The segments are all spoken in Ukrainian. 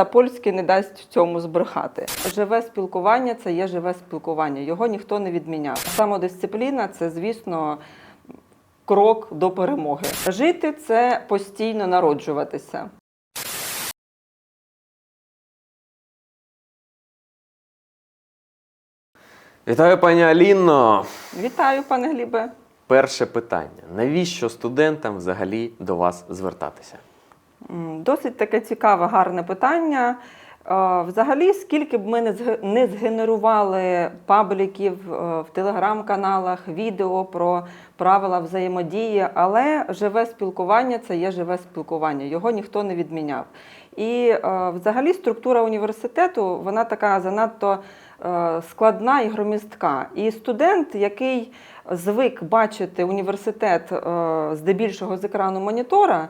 Сапольський не дасть в цьому збрехати. Живе спілкування це є живе спілкування. Його ніхто не відміняв. Самодисципліна це, звісно, крок до перемоги. Жити це постійно народжуватися. Вітаю, пані Аліно. Вітаю, пане Глібе. Перше питання: навіщо студентам взагалі до вас звертатися? Досить таке цікаве, гарне питання. Е, Взагалі, скільки б ми не згенерували пабліків е, в телеграм-каналах, відео про правила взаємодії, але живе спілкування це є живе спілкування, його ніхто не відміняв. І е, взагалі структура університету вона така занадто складна і громістка. І студент, який звик бачити університет здебільшого з екрану монітора,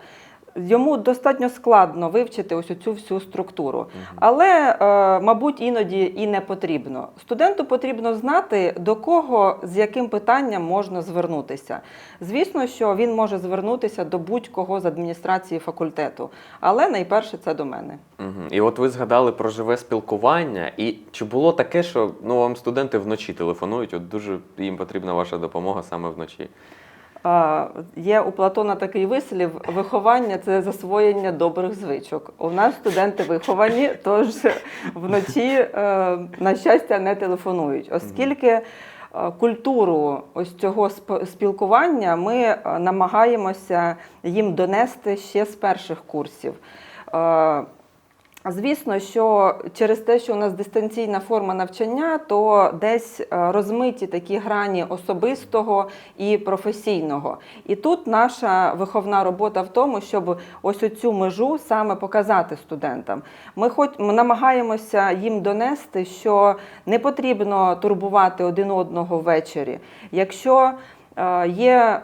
йому достатньо складно вивчити ось цю всю структуру. Але, е, мабуть, іноді і не потрібно. Студенту потрібно знати, до кого з яким питанням можна звернутися. Звісно, що він може звернутися до будь-кого з адміністрації факультету, але найперше це до мене. І от ви згадали про живе спілкування. І чи було таке, що ну вам студенти вночі телефонують? От дуже їм потрібна ваша допомога саме вночі. Є у Платона такий вислів: виховання це засвоєння добрих звичок. У нас студенти виховані, тож вночі, е, на щастя, не телефонують, оскільки е, культуру ось цього сп- спілкування ми е, намагаємося їм донести ще з перших курсів. Е, Звісно, що через те, що у нас дистанційна форма навчання, то десь е, розмиті такі грані особистого і професійного. І тут наша виховна робота в тому, щоб ось оцю межу саме показати студентам. Ми хоч ми намагаємося їм донести, що не потрібно турбувати один одного ввечері. Якщо е, є.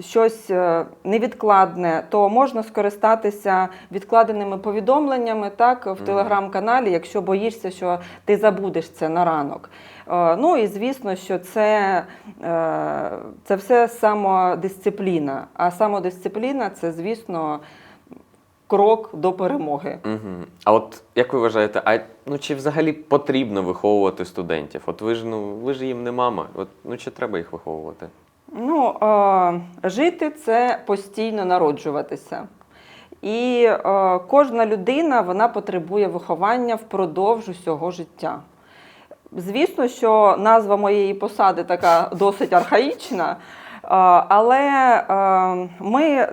Щось е, невідкладне, то можна скористатися відкладеними повідомленнями так, в телеграм-каналі, якщо боїшся, що ти забудеш це на ранок. Е, Ну і звісно, що це, е, це все самодисципліна. А самодисципліна це, звісно, крок до перемоги. Угу. А от як ви вважаєте, а ну чи взагалі потрібно виховувати студентів? От ви ж ну ви ж їм не мама. От ну чи треба їх виховувати? Ну, е, жити це постійно народжуватися. І е, кожна людина вона потребує виховання впродовж усього життя. Звісно, що назва моєї посади така досить архаїчна, е, але е, ми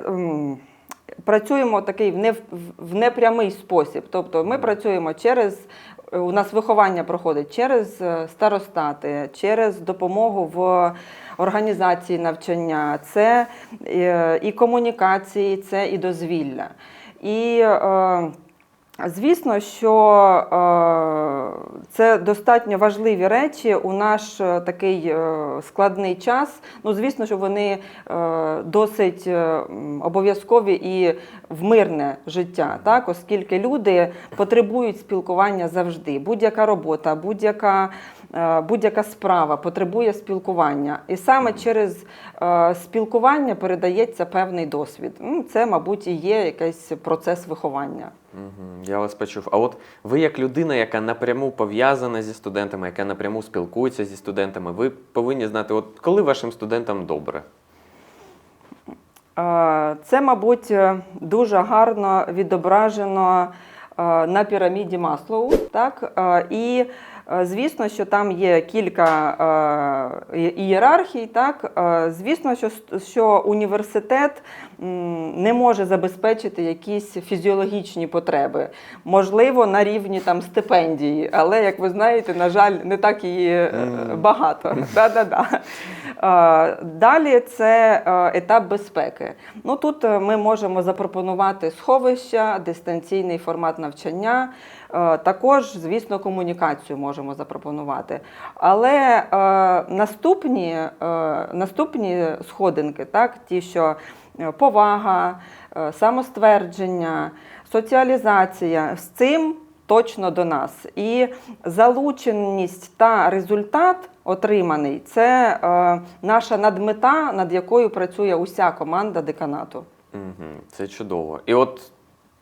працюємо такий в непрямий спосіб. Тобто ми працюємо через. У нас виховання проходить через е, старостати, через допомогу в організації навчання, це е, і комунікації, це і дозвілля. І е, Звісно, що е, це достатньо важливі речі у наш е, такий е, складний час. Ну, звісно, що вони досить обов'язкові і в мирне життя, так? оскільки люди потребують спілкування завжди. Будь-яка робота, будь-яка будь-яка справа потребує спілкування. І саме через е, спілкування передається певний досвід. Ну, Це, мабуть, і є якийсь процес виховання. Я вас почув. А от ви, як людина, яка напряму пов'язана зі студентами, яка напряму спілкується зі студентами, ви повинні знати, от коли вашим студентам добре. Е, Це, мабуть, е, дуже гарно відображено е, на піраміді Маслоу. Так? Е, І е, звісно, що там є кілька е, ієрархій. Так? Е, Звісно, що, що університет не може забезпечити якісь фізіологічні потреби. Можливо, на рівні там стипендії, але як ви знаєте, на жаль, не так і е, багато. Да-да-да. Е, Далі це е, етап безпеки. Ну тут е, ми можемо запропонувати сховища, дистанційний формат навчання. Е, Також, звісно, комунікацію можемо запропонувати. Але е, наступні, е, наступні сходинки, так, ті, що повага, самоствердження, соціалізація, з цим точно до нас. І залученість та результат отриманий це е, наша надмета, над якою працює уся команда деканату. Це чудово. І от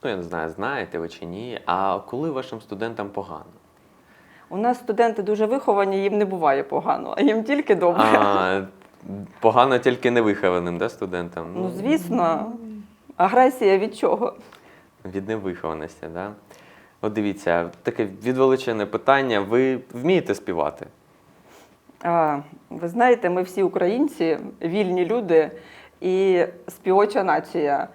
Ну, я не знаю, знаєте ви чи ні. А коли вашим студентам погано? У нас студенти дуже виховані, їм не буває погано, а їм тільки добре. А, погано тільки невихованим, да, студентам? Ну, звісно, агресія від чого? Від невихованості, да? От дивіться, таке відвеличене питання. Ви вмієте співати? А, ви знаєте, ми всі українці, вільні люди і співоча нація.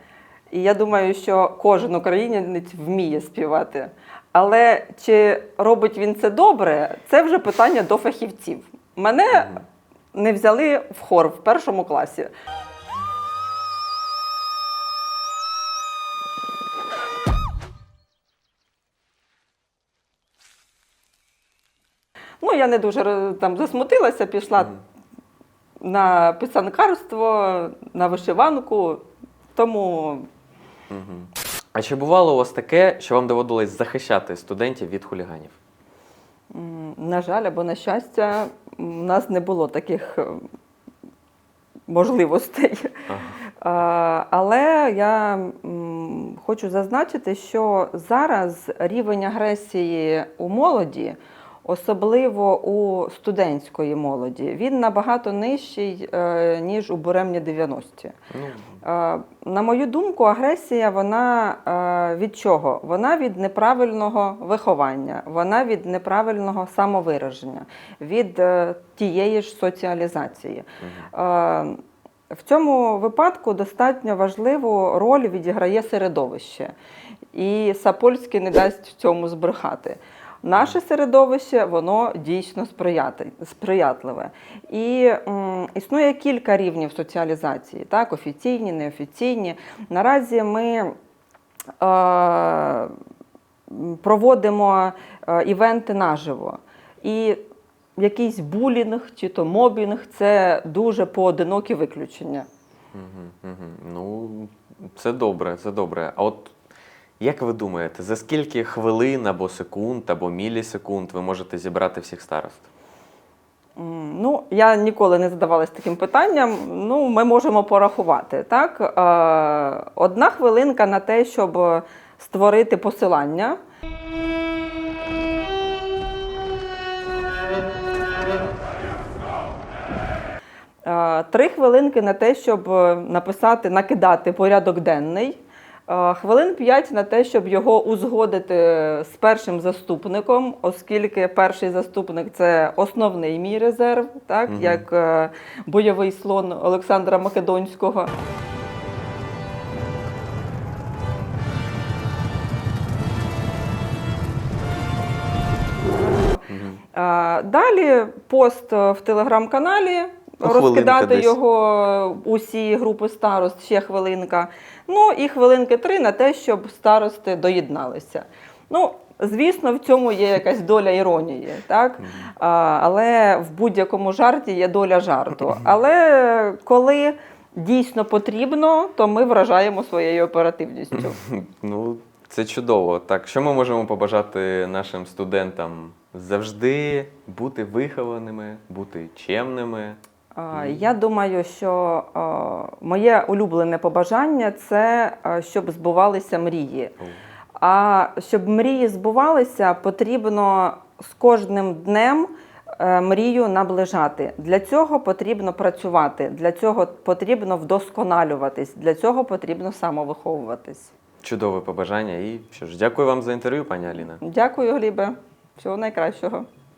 І я думаю, що кожен українець вміє співати. Але чи робить він це добре, це вже питання до фахівців. Мене не взяли в хор в першому класі. Ну, я не дуже там засмутилася, пішла на писанкарство, на вишиванку. Тому Угу. А чи бувало у вас таке, що вам доводилось захищати студентів від хуліганів? На жаль, або на щастя, у нас не було таких е, можливостей. Ага. А, Але я м, хочу зазначити, що зараз рівень агресії у молоді, особливо у студентської молоді, він набагато нижчий, е, ніж у буремні 90-ті. Ну, Е, На мою думку, агресія вона е, від чого? Вона від неправильного виховання, вона від неправильного самовираження, від тієї ж соціалізації. В цьому випадку достатньо важливу роль відіграє середовище, і Сапольський не дасть в цьому збрехати. Наше середовище воно дійсно сприятливе. І м, існує кілька рівнів соціалізації, так, офіційні, неофіційні. Наразі ми е, проводимо е, івенти наживо. І якийсь булінг чи то мобінг це дуже поодинокі виключення. Мгм, мгм. Ну, це добре, це добре. А от як ви думаєте, за скільки хвилин або секунд, або мілісекунд ви можете зібрати всіх старост? Ну, я ніколи не задавалась таким питанням. Ну, ми можемо порахувати. Так? Е, Одна хвилинка на те, щоб створити посилання. Е, Три хвилинки на те, щоб е, написати, накидати порядок денний. Е, Хвилин 5 на те, щоб його узгодити з першим заступником, оскільки перший заступник це основний мій резерв, так Мгм. як е, бойовий слон Олександра Македонського. Е, Далі пост в телеграм-каналі, розкидати десь. його усі групи старост, ще хвилинка. Ну і хвилинки три на те, щоб старости доєдналися. Ну, звісно, в цьому є якась доля іронії, так? А, але в будь-якому жарті є доля жарту. Але коли дійсно потрібно, то ми вражаємо своєю оперативністю. Ну, це чудово. Так, що ми можемо побажати нашим студентам? Завжди бути вихованими, бути чемними. А, Я думаю, що моє улюблене побажання це щоб збувалися мрії. А щоб мрії збувалися, потрібно з кожним днем е, мрію наближати. Для цього потрібно працювати, для цього потрібно вдосконалюватись, для цього потрібно самовиховуватись. Чудове побажання. І що ж, дякую вам за інтерв'ю, пані Аліна. Дякую, Глібе. Всього найкращого.